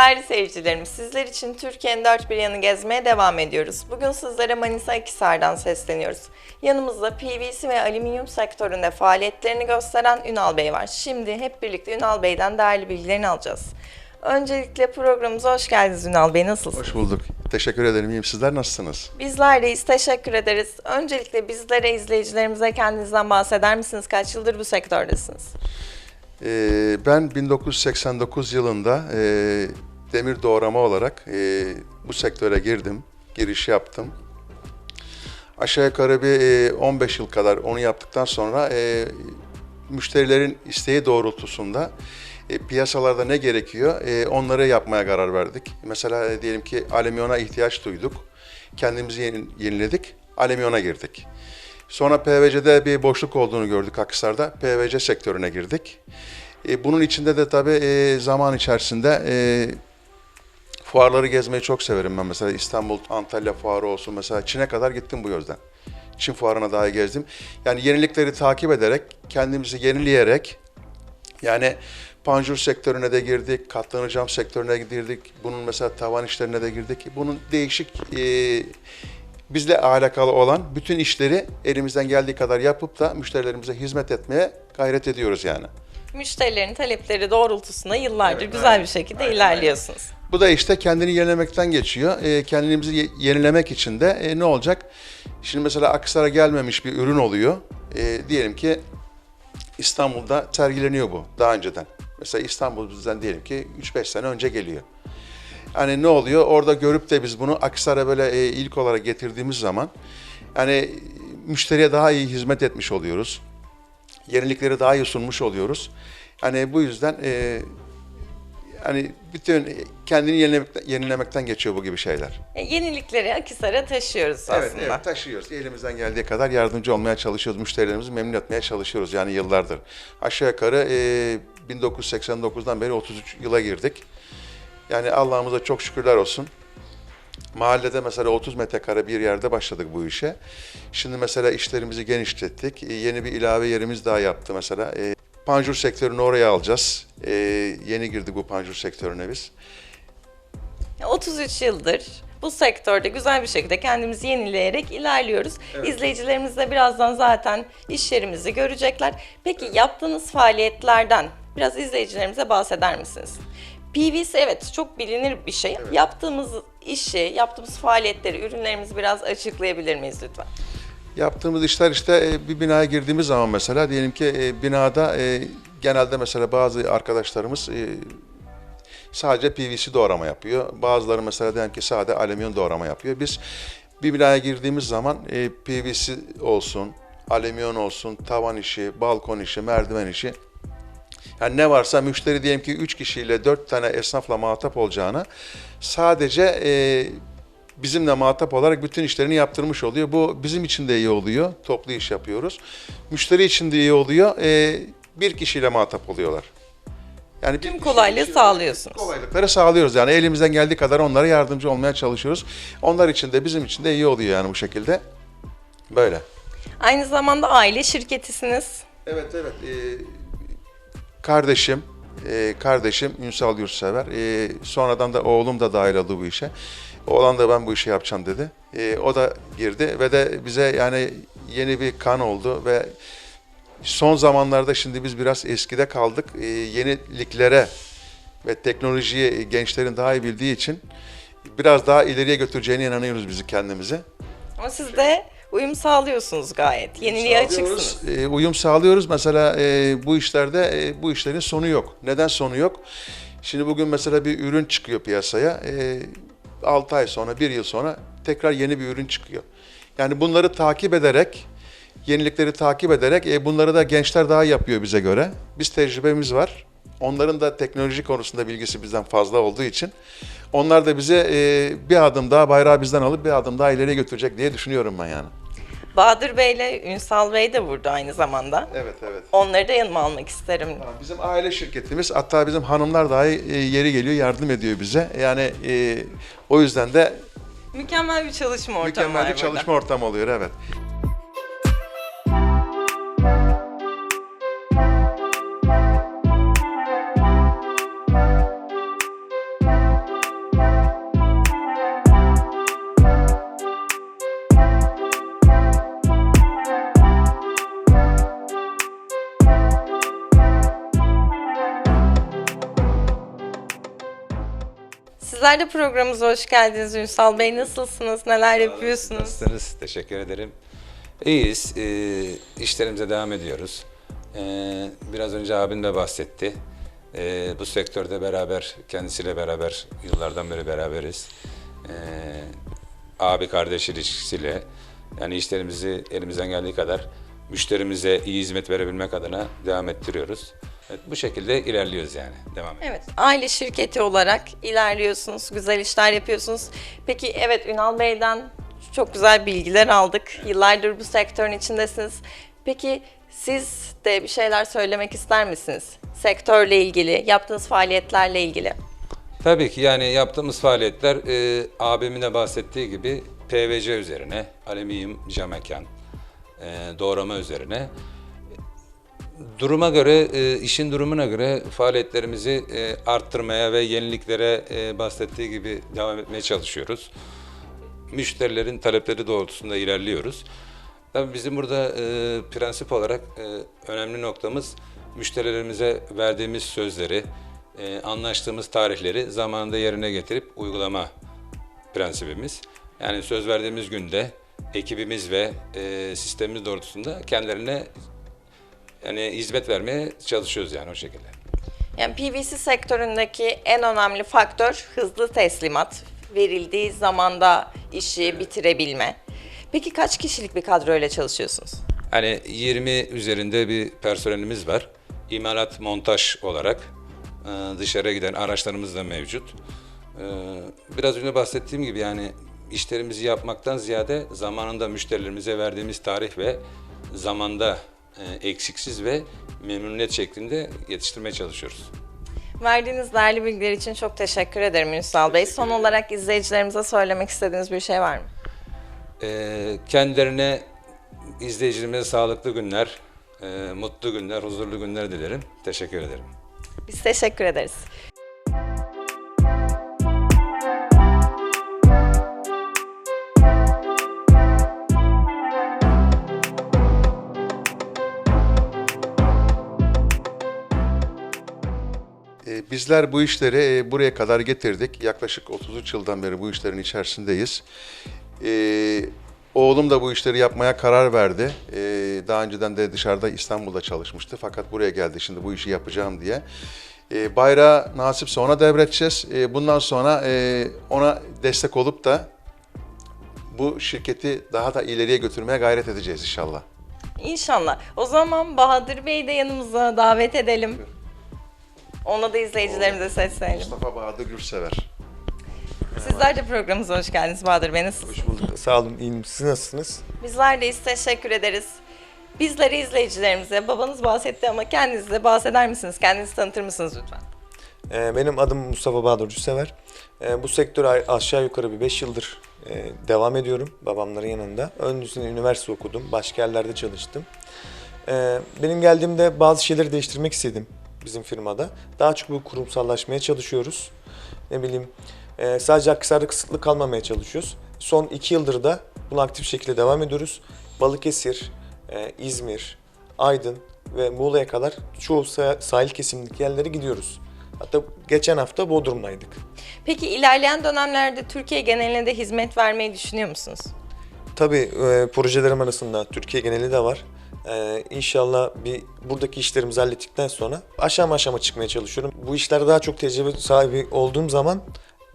Değerli seyircilerimiz, sizler için Türkiye'nin dört bir yanı gezmeye devam ediyoruz. Bugün sizlere Manisa Akhisar'dan sesleniyoruz. Yanımızda PVC ve alüminyum sektöründe faaliyetlerini gösteren Ünal Bey var. Şimdi hep birlikte Ünal Bey'den değerli bilgilerini alacağız. Öncelikle programımıza hoş geldiniz Ünal Bey. Nasılsınız? Hoş bulduk. Teşekkür ederim. İyiyim. Sizler nasılsınız? Bizler deyiz. Teşekkür ederiz. Öncelikle bizlere, izleyicilerimize kendinizden bahseder misiniz? Kaç yıldır bu sektördesiniz? Ee, ben 1989 yılında e, demir doğrama olarak e, bu sektöre girdim. Giriş yaptım. Aşağı yukarı bir e, 15 yıl kadar onu yaptıktan sonra e, müşterilerin isteği doğrultusunda e, piyasalarda ne gerekiyor e, onları yapmaya karar verdik. Mesela e, diyelim ki alüminyona ihtiyaç duyduk. Kendimizi yeni- yeniledik. Alüminyona girdik. Sonra PVC'de bir boşluk olduğunu gördük Akhisar'da. PVC sektörüne girdik. E, bunun içinde de tabii e, zaman içerisinde e, fuarları gezmeyi çok severim ben. Mesela İstanbul, Antalya fuarı olsun. Mesela Çin'e kadar gittim bu yüzden. Çin fuarına dahi gezdim. Yani yenilikleri takip ederek, kendimizi yenileyerek yani panjur sektörüne de girdik, katlanır cam sektörüne girdik. Bunun mesela tavan işlerine de girdik. Bunun değişik e, bizle alakalı olan bütün işleri elimizden geldiği kadar yapıp da müşterilerimize hizmet etmeye gayret ediyoruz yani. Müşterilerin talepleri doğrultusunda yıllardır Evet, güzel aynen. bir şekilde Aynen, ilerliyorsunuz. Bu da işte kendini yenilemekten geçiyor. E, kendimizi ye- yenilemek için de e, ne olacak? Şimdi mesela Akhisar'a gelmemiş bir ürün oluyor. E, diyelim ki İstanbul'da sergileniyor bu daha önceden. Mesela İstanbul bizden diyelim ki 3-5 sene önce geliyor. Hani ne oluyor? Orada görüp de biz bunu Akhisar'a böyle e, ilk olarak getirdiğimiz zaman yani müşteriye daha iyi hizmet etmiş oluyoruz. Yenilikleri daha iyi sunmuş oluyoruz. Hani bu yüzden e, hani bütün kendini yenilemekten, yenilemekten geçiyor bu gibi şeyler. E, Yenilikleri Akhisar'a taşıyoruz aslında. Evet, evet taşıyoruz. Elimizden geldiği kadar yardımcı olmaya çalışıyoruz. Müşterilerimizi memnun etmeye çalışıyoruz yani yıllardır. Aşağı yukarı e, 1989'dan beri 33 yıla girdik. Yani Allah'ımıza çok şükürler olsun. Mahallede mesela 30 metrekare bir yerde başladık bu işe. Şimdi mesela işlerimizi genişlettik. E, yeni bir ilave yerimiz daha yaptı mesela. E, panjur sektörünü oraya alacağız. E, yeni girdik bu panjur sektörüne biz. 33 yıldır bu sektörde güzel bir şekilde kendimizi yenileyerek ilerliyoruz. İzleyicilerimiz de birazdan zaten iş yerimizi görecekler. Peki yaptığınız faaliyetlerden biraz izleyicilerimize bahseder misiniz? PVC evet çok bilinir bir şey. Yaptığımız işi, yaptığımız faaliyetleri, ürünlerimizi biraz açıklayabilir miyiz lütfen? Yaptığımız işler işte e, bir binaya girdiğimiz zaman mesela diyelim ki e, binada e, genelde mesela bazı arkadaşlarımız sadece PVC doğrama yapıyor. Bazıları mesela diyelim ki sade alüminyum doğrama yapıyor. Biz bir binaya girdiğimiz zaman PVC olsun, alüminyum olsun, tavan işi, balkon işi, merdiven işi yani ne varsa müşteri diyelim ki 3 kişiyle 4 tane esnafla muhatap olacağına sadece bizimle muhatap olarak bütün işlerini yaptırmış oluyor. Bu bizim için de iyi oluyor. Toplu iş yapıyoruz. Müşteri için de iyi oluyor. E, bir kişiyle muhatap oluyorlar. Yani Tüm kolaylığı sağlıyorsunuz. Kolaylıkları sağlıyoruz yani elimizden geldiği kadar onlara yardımcı olmaya çalışıyoruz. Onlar için de bizim için de iyi oluyor yani bu şekilde. Böyle. Aynı zamanda aile şirketisiniz. Evet evet. Ee, kardeşim, e, kardeşim Ünsal Yurtsever. E, sonradan da oğlum da dahil oldu bu işe. Oğlan da ben bu işi yapacağım dedi. E, o da girdi ve de bize yani yeni bir kan oldu ve son zamanlarda şimdi biz biraz eskide kaldık. E, yeniliklere ve teknolojiyi gençlerin daha iyi bildiği için biraz daha ileriye götüreceğine inanıyoruz bizi kendimize. Ama siz de uyum sağlıyorsunuz gayet. Yeniliğe Sağlıyoruz, açıksınız. e, uyum sağlıyoruz. Mesela e, bu işlerde e, bu işlerin sonu yok. Neden sonu yok? Şimdi bugün mesela bir ürün çıkıyor piyasaya. E, 6 ay sonra, 1 yıl sonra tekrar yeni bir ürün çıkıyor. Yani bunları takip ederek, yenilikleri takip ederek e, bunları da gençler daha yapıyor bize göre. Biz tecrübemiz var. Onların da teknoloji konusunda bilgisi bizden fazla olduğu için onlar da bize e, bir adım daha bayrağı bizden alıp bir adım daha ileriye götürecek diye düşünüyorum ben yani. Bahadır Bey ile Ünsal Bey de burada aynı zamanda. Evet evet. Onları da yanıma almak isterim. Bizim aile şirketimiz hatta bizim hanımlar dahi e, yeri geliyor yardım ediyor bize. Yani e, o yüzden de Mükemmel bir çalışma ortamı mükemmel bir burada. çalışma ortamı oluyor evet. Sizler de programımıza hoş geldiniz Ünsal Bey. Nasılsınız? Neler yapıyorsunuz? Nasılsınız? Teşekkür ederim. İyiyiz. Ee, işlerimize devam ediyoruz. Ee, biraz önce abim de bahsetti. Ee, bu sektörde beraber, kendisiyle beraber, yıllardan beri beraberiz. Ee, abi kardeş ilişkisiyle, yani işlerimizi elimizden geldiği kadar müşterimize iyi hizmet verebilmek adına devam ettiriyoruz. Evet, bu şekilde ilerliyoruz yani. Devam ediyoruz. Evet, aile şirketi olarak ilerliyorsunuz, güzel işler yapıyorsunuz. Peki evet Ünal Bey'den çok güzel bilgiler aldık. Yıllardır bu sektörün içindesiniz. Peki siz de bir şeyler söylemek ister misiniz? Sektörle ilgili, yaptığınız faaliyetlerle ilgili. Tabii ki yani yaptığımız faaliyetler e, abimin de bahsettiği gibi PVC üzerine, alüminyum cam mekan, e, doğrama üzerine. Duruma göre, e, işin durumuna göre faaliyetlerimizi e, arttırmaya ve yeniliklere e, bahsettiği gibi devam etmeye çalışıyoruz. Müşterilerin talepleri doğrultusunda ilerliyoruz. Tabii bizim burada prensip olarak önemli noktamız müşterilerimize verdiğimiz sözleri, anlaştığımız tarihleri zamanında yerine getirip uygulama prensibimiz. Yani söz verdiğimiz günde ekibimiz ve sistemimiz doğrultusunda kendilerine yani hizmet vermeye çalışıyoruz yani o şekilde. Yani PVC sektöründeki en önemli faktör hızlı teslimat. Verildiği zamanda işi bitirebilme. Peki kaç kişilik bir kadroyla çalışıyorsunuz? Hani 20 üzerinde bir personelimiz var. İmalat montaj olarak e, dışarıya giden araçlarımız da mevcut. E, Biraz önce bahsettiğim gibi yani işlerimizi yapmaktan ziyade zamanında müşterilerimize verdiğimiz tarih ve zamanda eksiksiz ve memnuniyet şeklinde yetiştirmeye çalışıyoruz. Verdiğiniz değerli bilgiler için çok teşekkür ederim Ünsal Bey. Son olarak izleyicilerimize söylemek istediğiniz bir şey var mı? E, Kendilerine izleyicilerimize sağlıklı günler, e, mutlu günler, huzurlu günler dilerim. Teşekkür ederim. Biz teşekkür ederiz. Bizler bu işleri e, buraya kadar getirdik. Yaklaşık 33 yıldan beri bu işlerin içerisindeyiz. E, Oğlum da bu işleri yapmaya karar verdi. E, Daha önceden de dışarıda İstanbul'da çalışmıştı. Fakat buraya geldi şimdi bu işi yapacağım diye. E, Bayrağı nasipse ona devredeceğiz. E, Bundan sonra e, ona destek olup da bu şirketi daha da ileriye götürmeye gayret edeceğiz inşallah. İnşallah. O zaman Bahadır Bey'i de yanımıza davet edelim. Ona da izleyicilerimize seslenelim. Mustafa Bahadır Gürsever. Sizler de programımıza hoş geldiniz Bahadır Bey. Nasılsınız? Hoş bulduk. Sağ olun. İyiyim. Siz nasılsınız? Bizler de teşekkür ederiz. Bizleri izleyicilerimize, babanız bahsetti ama kendiniz de bahseder misiniz? Kendinizi tanıtır mısınız lütfen? Ee, benim adım Mustafa Bahadır Sever. bu sektöre aşağı yukarı bir 5 yıldır e, devam ediyorum babamların yanında. Öncesinde üniversite okudum. Başka yerlerde çalıştım. Ee, benim geldiğimde bazı şeyleri değiştirmek istedim bizim firmada. Daha çok bu kurumsallaşmaya çalışıyoruz. Ne bileyim e, sadece Akhisar'da kısıtlı kalmamaya çalışıyoruz. Son 2 yıldır da buna aktif şekilde devam ediyoruz. Balıkesir, e, İzmir, Aydın ve Muğla'ya kadar çoğu sa- sahil kesimindeki yerlere gidiyoruz. Hatta geçen hafta Bodrum'daydık. Peki ilerleyen dönemlerde Türkiye geneline de hizmet vermeyi düşünüyor musunuz? Tabii e, projelerim arasında Türkiye geneli de var. E, inşallah bir buradaki işlerimizi hallettikten sonra aşama aşama çıkmaya çalışıyorum. Bu işlerde daha çok tecrübe sahibi olduğum zaman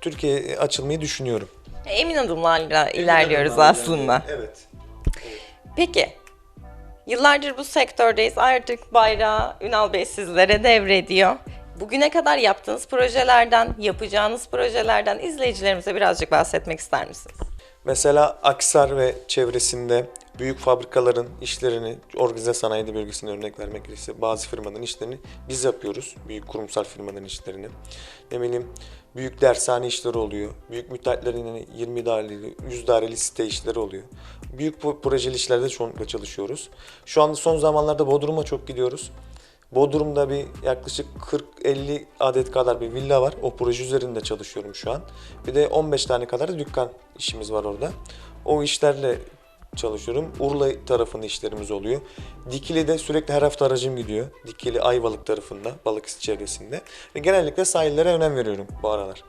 Türkiye'ye açılmayı düşünüyorum. Emin adımlarla ilerliyoruz aslında. Evet. Peki, yıllardır bu sektördeyiz. Artık bayrağı Ünal Bey sizlere devrediyor. Bugüne kadar yaptığınız projelerden, yapacağınız projelerden izleyicilerimize birazcık bahsetmek ister misiniz? Mesela Aksar ve çevresinde büyük fabrikaların işlerini, organize sanayi bölgesine örnek vermek gerekirse bazı firmaların işlerini biz yapıyoruz. Büyük kurumsal firmaların işlerini. Ne bileyim büyük dershane işleri oluyor. Büyük müteahhitlerin yani 20 daireli, 100 daireli site işleri oluyor. Büyük pro- projeli işlerde çoğunlukla çalışıyoruz. Şu anda son zamanlarda Bodrum'a çok gidiyoruz. Bodrum'da bir yaklaşık 40-50 adet kadar bir villa var. O proje üzerinde çalışıyorum şu an. Bir de 15 tane kadar da dükkan işimiz var orada. O işlerle çalışıyorum. Urla tarafında işlerimiz oluyor. Dikili'de sürekli her hafta aracım gidiyor. Dikili Ayvalık tarafında, Balıkesir çevresinde. Ve genellikle sahillere önem veriyorum bu aralar.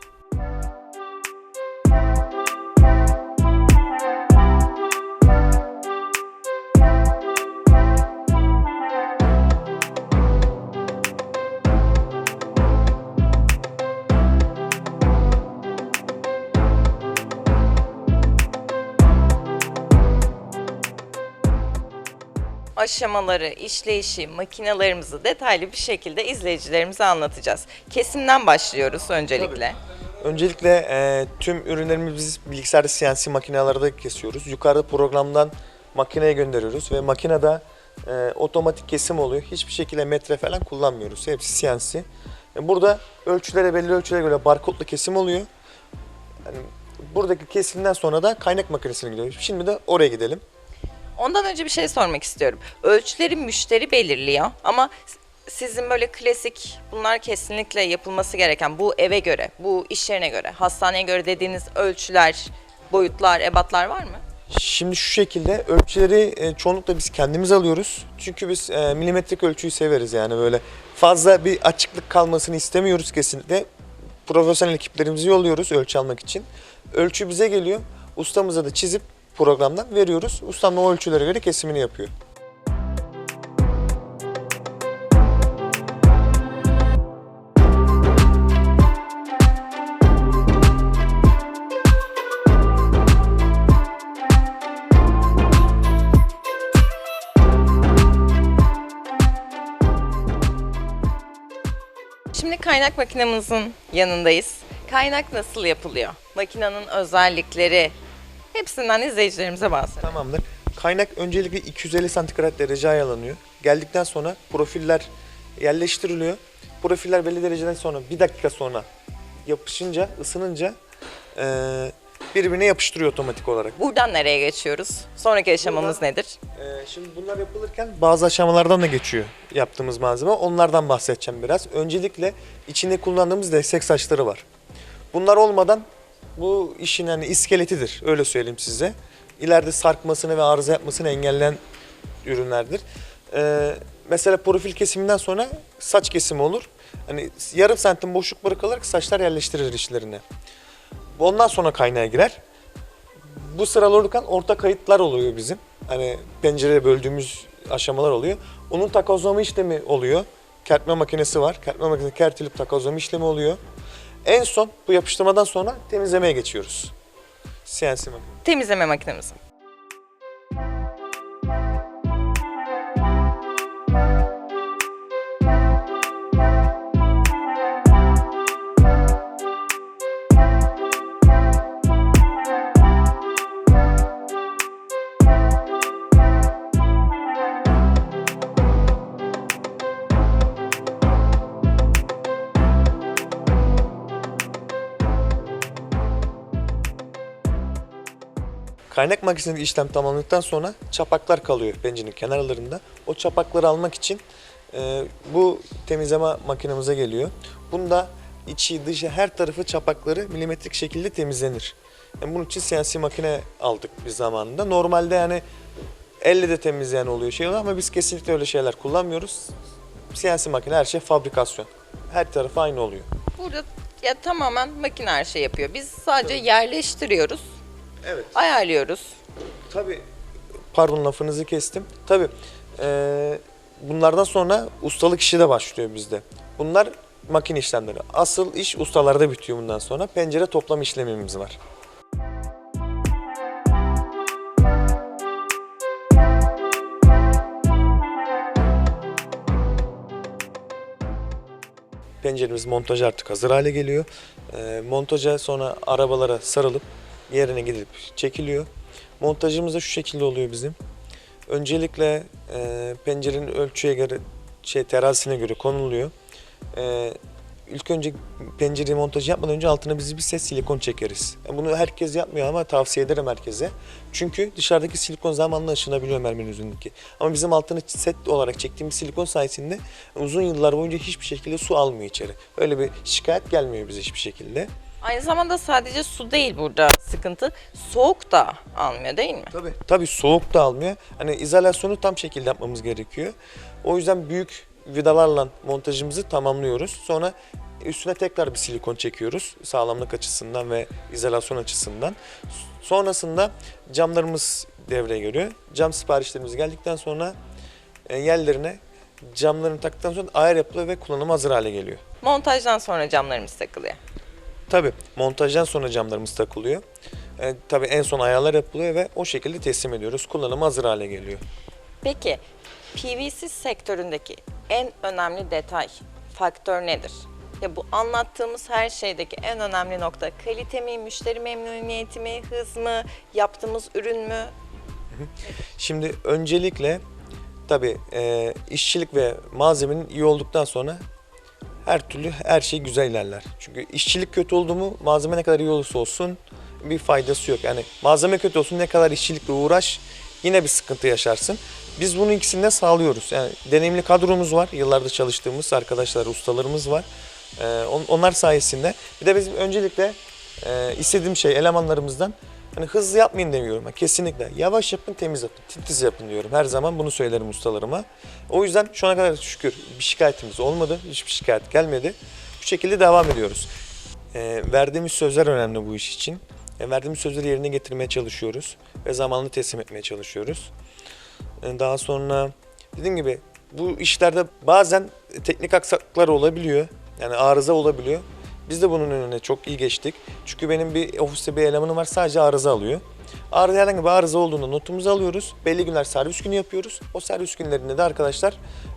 Aşamaları, işleyişi, makinalarımızı detaylı bir şekilde izleyicilerimize anlatacağız. Kesimden başlıyoruz öncelikle. Öncelikle e, tüm ürünlerimizi biz bilgisayarda CNC makinelerde kesiyoruz. Yukarıda programdan makineye gönderiyoruz ve makinede e, otomatik kesim oluyor. Hiçbir şekilde metre falan kullanmıyoruz. Hepsi CNC. E, burada ölçülere belli ölçülere göre barkodlu kesim oluyor. Yani buradaki kesimden sonra da kaynak makinesine gidiyoruz. Şimdi de oraya gidelim. Ondan önce bir şey sormak istiyorum. Ölçüleri müşteri belirliyor ama sizin böyle klasik bunlar kesinlikle yapılması gereken bu eve göre, bu iş yerine göre, hastaneye göre dediğiniz ölçüler, boyutlar, ebatlar var mı? Şimdi şu şekilde ölçüleri e, çoğunlukla biz kendimiz alıyoruz. Çünkü biz e, milimetrik ölçüyü severiz yani böyle fazla bir açıklık kalmasını istemiyoruz kesinlikle. Profesyonel ekiplerimizi yolluyoruz ölçü almak için. Ölçü bize geliyor. Ustamıza da çizip programdan veriyoruz. Ustam da o ölçülere göre kesimini yapıyor. Şimdi kaynak makinemizin yanındayız. Kaynak nasıl yapılıyor? Makinenin özellikleri, hepsinden izleyicilerimize bahsedelim. Tamamdır. Kaynak öncelikle 250 santigrat derece ayarlanıyor. Geldikten sonra profiller yerleştiriliyor. Profiller belli dereceden sonra bir dakika sonra yapışınca, ısınınca eee, birbirine yapıştırıyor otomatik olarak. Buradan nereye geçiyoruz? Sonraki aşamamız Buradan- nedir? Eee, şimdi bunlar yapılırken bazı aşamalardan da geçiyor yaptığımız malzeme. Onlardan bahsedeceğim biraz. Öncelikle içinde kullandığımız destek saçları var. Bunlar olmadan bu işin hani iskeletidir. Öyle söyleyeyim size. İleride sarkmasını ve arıza yapmasını engelleyen ürünlerdir. Ee, mesela profil kesiminden sonra saç kesimi olur. Hani yarım santim boşluk bırakılarak saçlar yerleştirilir içlerine. Ondan sonra kaynağa girer. Bu sıralar olurken orta kayıtlar oluyor bizim. Hani pencereye böldüğümüz aşamalar oluyor. Onun takozlama işlemi oluyor. Kertme makinesi var. Kertme makinesi kertilip takozlama işlemi oluyor. En son bu yapıştırmadan sonra temizlemeye geçiyoruz. CNC makine. Temizleme makinemiz. Kaynak makinesinde işlem tamamladıktan sonra çapaklar kalıyor pencerenin kenarlarında. O çapakları almak için e, bu temizleme makinemize geliyor. Bunda içi dışı her tarafı çapakları milimetrik şekilde temizlenir. Yani bunun için CNC makine aldık biz zamanında. Normalde yani elle de temizleyen oluyor şey oluyor ama biz kesinlikle öyle şeyler kullanmıyoruz. CNC makine her şey fabrikasyon. Her tarafı aynı oluyor. Burada ya tamamen makine her şey yapıyor. Biz sadece yerleştiriyoruz, Evet. ayarlıyoruz. Tabii pardon lafınızı kestim. Tabii eee, bunlardan sonra ustalık işi de başlıyor bizde. Bunlar makine işlemleri. Asıl iş ustalarda bitiyor bundan sonra. Pencere toplam işlemimiz var. Penceremiz montaj artık hazır hale geliyor. Eee montaja sonra arabalara sarılıp yerine gidip çekiliyor. Montajımız da şu şekilde oluyor bizim. Öncelikle e, pencerenin ölçüye göre şey terazisine göre konuluyor. E, ilk önce pencere montajı yapmadan önce altına biz bir set silikon çekeriz. Yani bunu herkes yapmıyor ama tavsiye ederim herkese. Çünkü dışarıdaki silikon zamanla aşınabiliyor mermerin üzerindeki. Ama bizim altına set olarak çektiğimiz silikon sayesinde uzun yıllar boyunca hiçbir şekilde su almıyor içeri. Öyle bir şikayet gelmiyor bize hiçbir şekilde. Aynı zamanda sadece su değil burada sıkıntı. Soğuk da almıyor değil mi? Tabii. Tabii soğuk da almıyor. Hani izolasyonu tam şekilde yapmamız gerekiyor. O yüzden büyük vidalarla montajımızı tamamlıyoruz. Sonra üstüne tekrar bir silikon çekiyoruz. Sağlamlık açısından ve izolasyon açısından. Sonrasında camlarımız devreye giriyor. Cam siparişlerimiz geldikten sonra e, yerlerine camlarını taktıktan sonra ayar yapılıyor ve kullanıma hazır hale geliyor. Montajdan sonra camlarımız takılıyor. Tabii montajdan sonra camlarımız takılıyor. E, tabii en son ayarlar yapılıyor ve o şekilde teslim ediyoruz. Kullanıma hazır hale geliyor. Peki PVC sektöründeki en önemli detay, faktör nedir? Ya bu anlattığımız her şeydeki en önemli nokta kalite mi, müşteri memnuniyeti mi, hız mı, yaptığımız ürün mü? Şimdi öncelikle tabii e, işçilik ve malzemenin iyi olduktan sonra her türlü her şey güzel ilerler. Çünkü işçilik kötü oldu mu malzeme ne kadar iyi olursa olsun bir faydası yok. Yani malzeme kötü olsun ne kadar işçilikle uğraş yine bir sıkıntı yaşarsın. Biz bunun ikisini de sağlıyoruz. Yani deneyimli kadromuz var. Yıllardır çalıştığımız arkadaşlar, ustalarımız var. Ee, on- onlar sayesinde. Bir de bizim öncelikle e, istediğim şey elemanlarımızdan hani hızlı yapmayın demiyorum. Kesinlikle. Yavaş yapın, temiz yapın, titiz yapın diyorum. Her zaman bunu söylerim ustalarıma. O yüzden şu ana kadar şükür bir şikayetimiz olmadı. Hiçbir şikayet gelmedi. Bu şekilde devam ediyoruz. Ee, verdiğimiz sözler önemli bu iş için. E, verdiğimiz sözleri yerine getirmeye çalışıyoruz ve zamanlı teslim etmeye çalışıyoruz. E, Daha sonra dediğim gibi bu işlerde bazen teknik aksaklıklar olabiliyor. Yani arıza olabiliyor. Biz de bunun önüne çok iyi geçtik. Çünkü benim bir ofiste bir elemanım var sadece arıza alıyor. Arıza herhangi bir arıza olduğunda notumuzu alıyoruz. Belli günler servis günü yapıyoruz. O servis günlerinde de arkadaşlar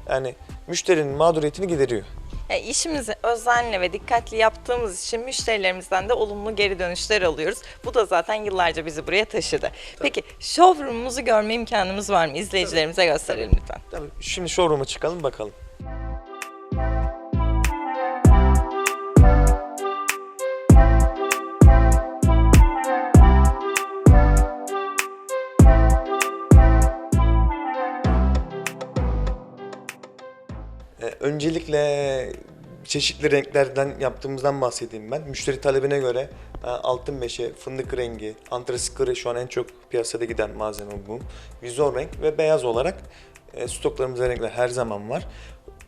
yani müşterinin mağduriyetini gideriyor. Yani işimizi özenle ve dikkatli yaptığımız için müşterilerimizden de olumlu geri dönüşler alıyoruz. Bu da zaten yıllarca bizi buraya taşıdı. Peki showroom'umuzu görme imkanımız var mı? İzleyicilerimize gösterelim lütfen. Tabii şimdi showroom'a çıkalım bakalım. Öncelikle çeşitli renklerden yaptığımızdan bahsedeyim ben. Müşteri talebine göre e, altın meşe, fındık rengi, antrasit gri şu an en çok piyasada giden malzeme bu. Vizon renk ve beyaz olarak e, stoklarımızda renkler her zaman var.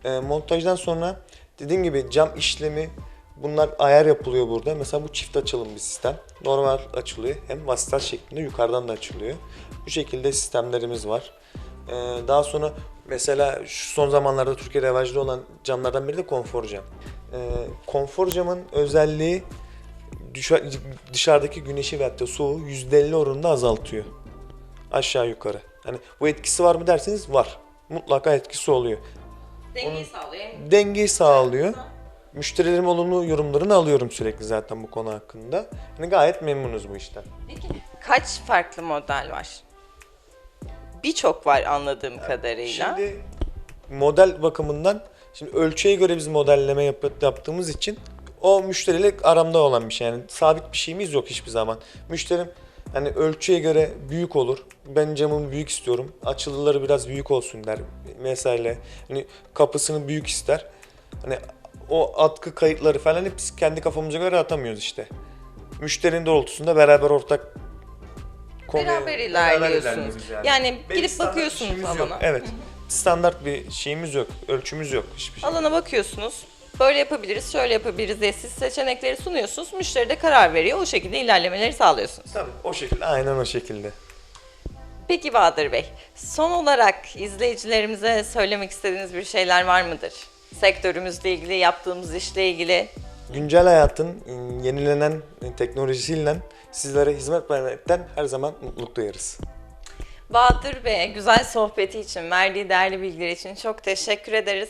E, montajdan sonra dediğim gibi cam işlemi bunlar ayar yapılıyor burada. Mesela bu çift açılım bir sistem. Normal açılıyor hem vasıtal şeklinde yukarıdan da açılıyor. Bu şekilde sistemlerimiz var. Daha sonra mesela şu son zamanlarda Türkiye revaçlı olan camlardan biri de konfor cam. Ee, konfor camın özelliği dışa- dışarıdaki güneşi ve hatta soğuğu %50 oranında azaltıyor. Aşağı yukarı. Hani bu etkisi var mı derseniz var. Mutlaka etkisi oluyor. Dengeyi sağlıyor. Dengeyi sağlıyor. Müşterilerim olumlu yorumlarını alıyorum sürekli zaten bu konu hakkında. Hani gayet memnunuz bu işten. Peki kaç farklı model var? Birçok var anladığım kadarıyla. Şimdi model bakımından şimdi ölçüye göre biz modelleme yap- yaptığımız için o müşteriyle aramda olan bir şey. Yani sabit bir şeyimiz yok hiçbir zaman. Müşterim hani ölçüye göre büyük olur. Ben camımı büyük istiyorum. Açılıları biraz büyük olsun der mesela. Hani kapısını büyük ister. Hani o atkı kayıtları falan hep biz kendi kafamıza göre atamıyoruz işte. Müşterinin doğrultusunda beraber ortak konuya- Beraber ilerliyorsunuz. Yani girip standart bakıyorsunuz işimiz yok. alana. Evet. Standart bir şeyimiz yok. Ölçümüz yok hiçbir şey. Alana bakıyorsunuz. Böyle yapabiliriz, şöyle yapabiliriz diye siz seçenekleri sunuyorsunuz. Müşteri de karar veriyor. O şekilde ilerlemeleri sağlıyorsunuz. Tabii o şekilde. Aynen o şekilde. Peki Bahadır Bey, son olarak izleyicilerimize söylemek istediğiniz bir şeyler var mıdır? Sektörümüzle ilgili, yaptığımız işle ilgili. Güncel hayatın yenilenen teknolojisiyle sizlere hizmet vermekten her zaman mutluluk duyarız. Bahadır Bey'e güzel sohbeti için, verdiği değerli bilgiler için çok teşekkür ederiz.